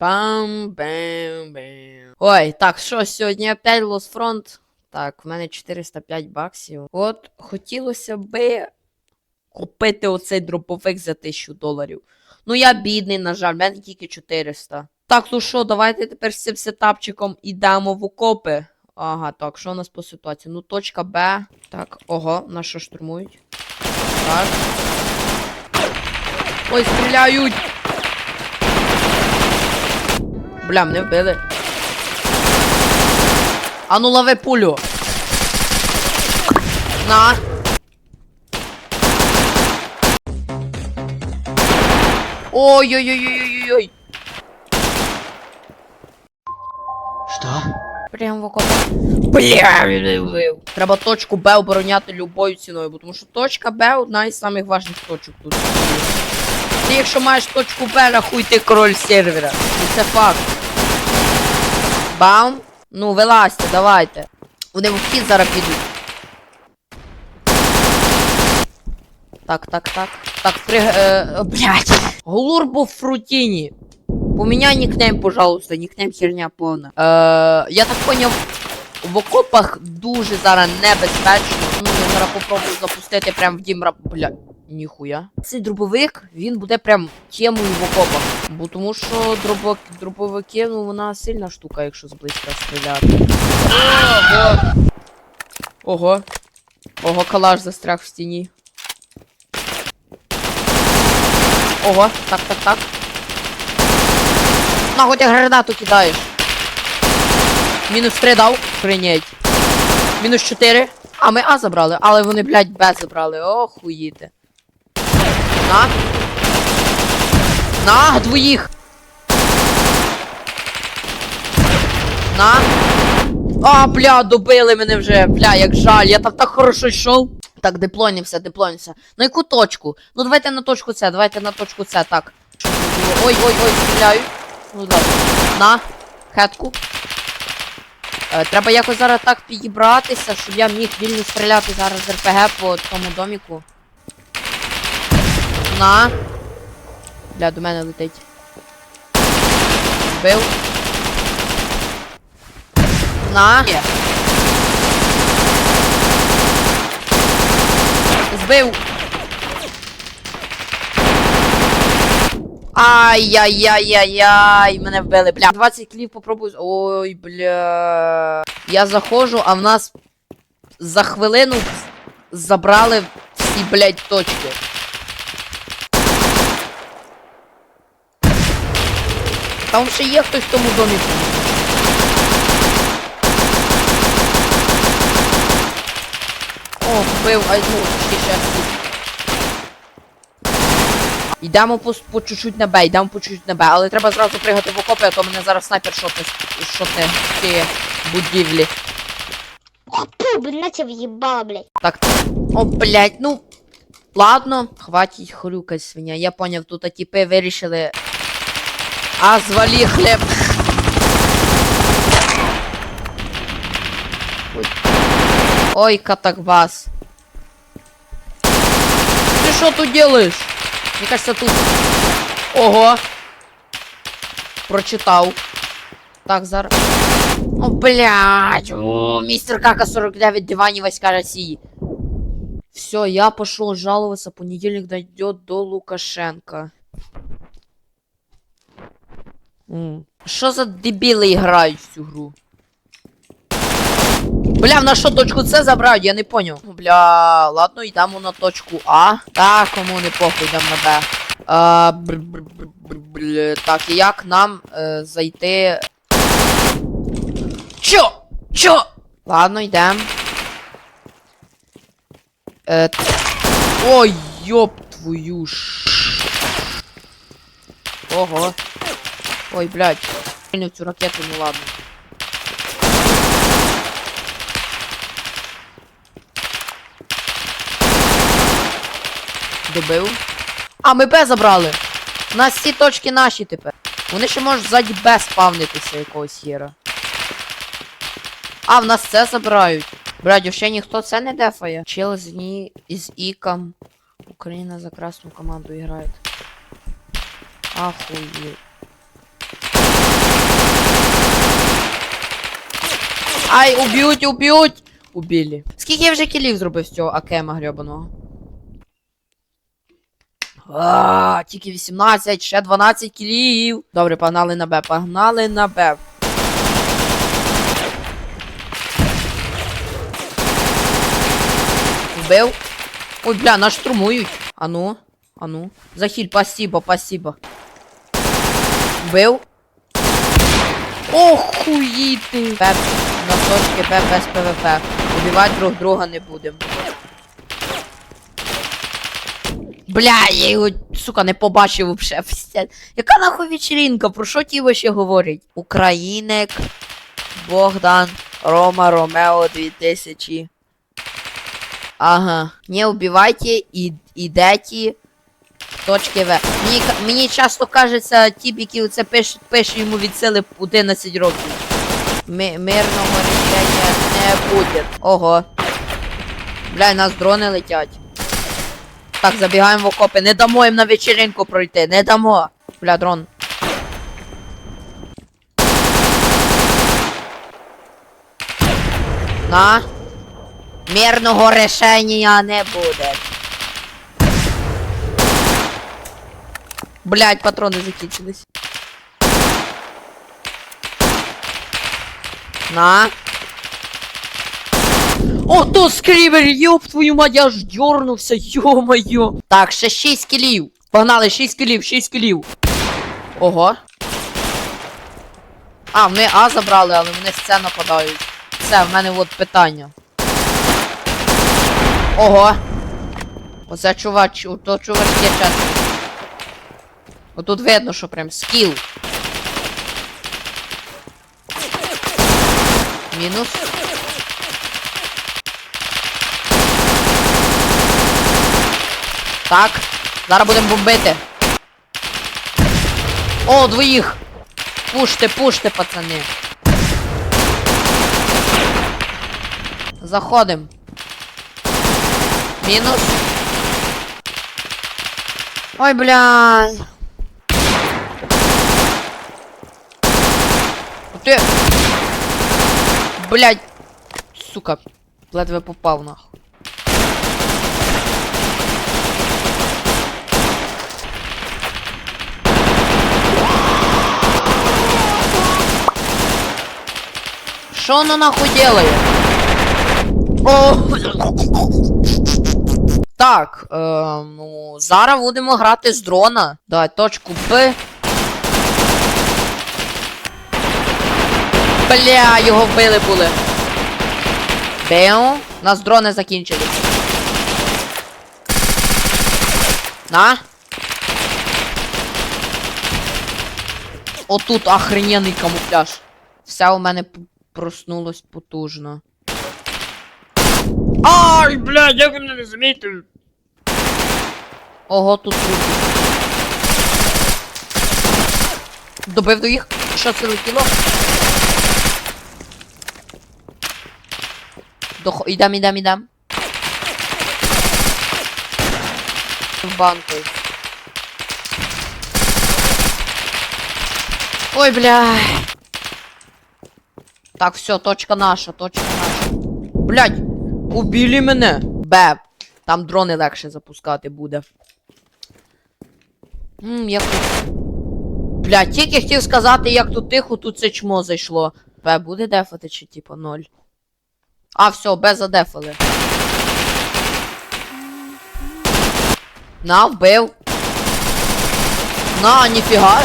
Бам, бам, бам. Ой, так, що, сьогодні опять Lost Front. Так, в мене 405 баксів. От, хотілося би купити оцей дроповик за 1000 доларів. Ну, я бідний, на жаль, в мене тільки 400. Так, ну що, давайте тепер з цим сетапчиком ідемо в окопи. Ага, так, що у нас по ситуації? Ну, точка Б. Так, ого, нас що штурмують? Так. Ой, стріляють! Бля, мене вбили. А ну лови пулю. На. Ой-ой-ой-ой-ой-ой. Что? Прям в окопі. Бля, мене вбив. Треба точку Б обороняти любою ціною, бо тому що точка Б одна із самих важних точок тут. Ти якщо маєш точку Б, рахуй ти король сервера. І це факт. Бам. Ну, вилазьте, давайте. Вони в вхід зараз підуть. Так, так, так. Так, при... Е, блядь. Голурбо Фрутіні. Поменяй никнейм, пожалуйста, никнейм херня повна. Е, я так поняв, в окопах дуже зараз небезпечно. Ну, я зараз попробую запустити прям в дім раб. Бля, ніхуя. Цей дробовик, він буде прям темою в окопах. Бо тому що дробо... дробовики, ну вона сильна штука, якщо зблизька стріляти. Ого! Ого. Ого, калаш застряг в стіні. Ого, так, так, так. Нахуй ти гранату кидаєш. Мінус 3 дав. Прийнять. Мінус 4. А ми А забрали, але вони, блядь, Б забрали. Охуїте. На. На, двоїх. На. А, бля, добили мене вже. Бля, як жаль. Я там так хорошо йшов. Так, деплойнився, деплойнився. На яку точку? Ну давайте на точку С, давайте на точку С, так. Щоб не було. Ой, ой, ой, стріляють. Ну добре. На. Хетку. Е, треба якось зараз так підібратися, щоб я міг вільно стріляти зараз з РПГ по тому доміку. На. Бля, до мене летить. Збив. На. Збив. Ай-яй-яй-яй-яй, мене вбили, бля. 20 клів попробую. Ой, бля. Я заходжу, а в нас за хвилину забрали всі, блядь, точки. Там ще є хтось в тому домі. О, вбив, ай, ну, ще ще. Йдемо по, по чуть-чуть на Б, йдемо по чуть-чуть на Б, але треба зразу пригати в окопи, а то мене зараз снайпер шотне, шотне в ці будівлі. Фу, блин, на тебя въебало, блядь. Так. О, блядь, ну. Ладно, хватить хрюкать, свиня. Я поняв, тут а типи вирішили. А звалі хліб. Ой. Катакбас. Ты что тут делаешь? Мне кажется, тут... Ого. Прочитав. Так, зараз. О, блядь. О, мистер Кака 49 диване войска России. Все, я пошел жаловаться. Понедельник дойдет до Лукашенко. М. Що за дебіли грають в цю гру? Бля, в нас що точку С забирають, я не поняв. Бля, ладно, йдемо на точку А. Так, кому не похуй, йдемо на Б. А, бр так, як нам е, зайти. Чо? Чо? Ладно, йдем. Е, Ой, ёб твою ж. Ого. Ой, блядь. Прийняв цю ракету, ну ладно. Добив. А, ми Б забрали. У нас всі точки наші тепер. Вони ще можуть ззаді Б спавнитися якогось хера. А, в нас це забирають. Блядь, ще ніхто це не дефає. Чел з ні із іком. Україна за красну команду грає. Ахуєть. Ай, уб'ють, уб'ють! Убили. Скільки я вже кілів зробив з цього акема грьобаного? А, тільки 18, ще 12 кілів. Добре, погнали на Б, погнали на Б. Вбив. Ой, бля, нас штурмують. Ану, ану. Захиль, спасибо, спасибо. Вбив. Охуїти. На точки П без ПВП. Убивати друг друга не будемо. Бля, я його, сука, не побачив вообще. Яка нахуй вечеринка? Про що ті ще говорять? Українек, Богдан, Рома, Ромео 2000. Ага. Не убивайте і ідете точки В. Мені, мені часто кажеться, ті, які це пише, пише йому від сили 11 років. Ми, мирного рішення не буде. Ого. Бля, нас дрони летять. Так, забігаємо в окопи. Не дамо їм на вечеринку пройти. Не дамо. Бля, дрон. На. Мирного рішення не буде. Блять, патрони закінчились. На. О, то скрівер, ёб твою мать, я аж дернувся, ё-моё. Так, ще 6 кілів. Погнали, 6 кілів, 6 кілів. Ого. А, вони А забрали, але вони з С нападають. Все, в мене от питання. Ого. Оце чувач, то чувачки чесно. Отут видно, що прям скіл. Мінус. Так, зараз будемо бомбити. О, двоїх! Пуште, пуште, пацани. Заходим. Мінус. Ой, бля. Ти. Блядь. Сука. Ледве попав нахуй. Що воно нахуй делає? О! Так, е, ну, зараз будемо грати з дрона. Давай, точку Б. Бля, його вбили були. Беу. Нас дрони закінчились. На. Отут охрененний камуфляж. Все у мене п- проснулось потужно. Ай, блядь, як ви мене не замітили? Ого, тут трупи. Добив до їх? Що це летіло? Дох... Ідем, ідем, ідем. В банку. Ой, бля. Так, все, точка наша, точка наша. Блядь, убили мене. Б. Там дрони легше запускати буде. Ммм, як тут. Блядь, тільки хотів сказати, як тут тихо, тут це чмо зайшло. Б буде дефати чи типа ноль? А, все, Б задефали. На, вбив. На, ніфіга.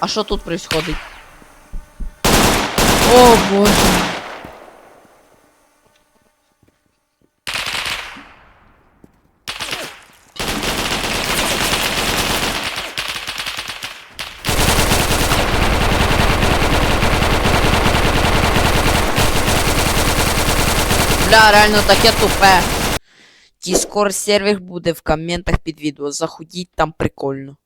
А що тут происходить? О боже. Бля, реально таке тупе. дискорд сервер буде в коментах під відео. Заходіть там прикольно.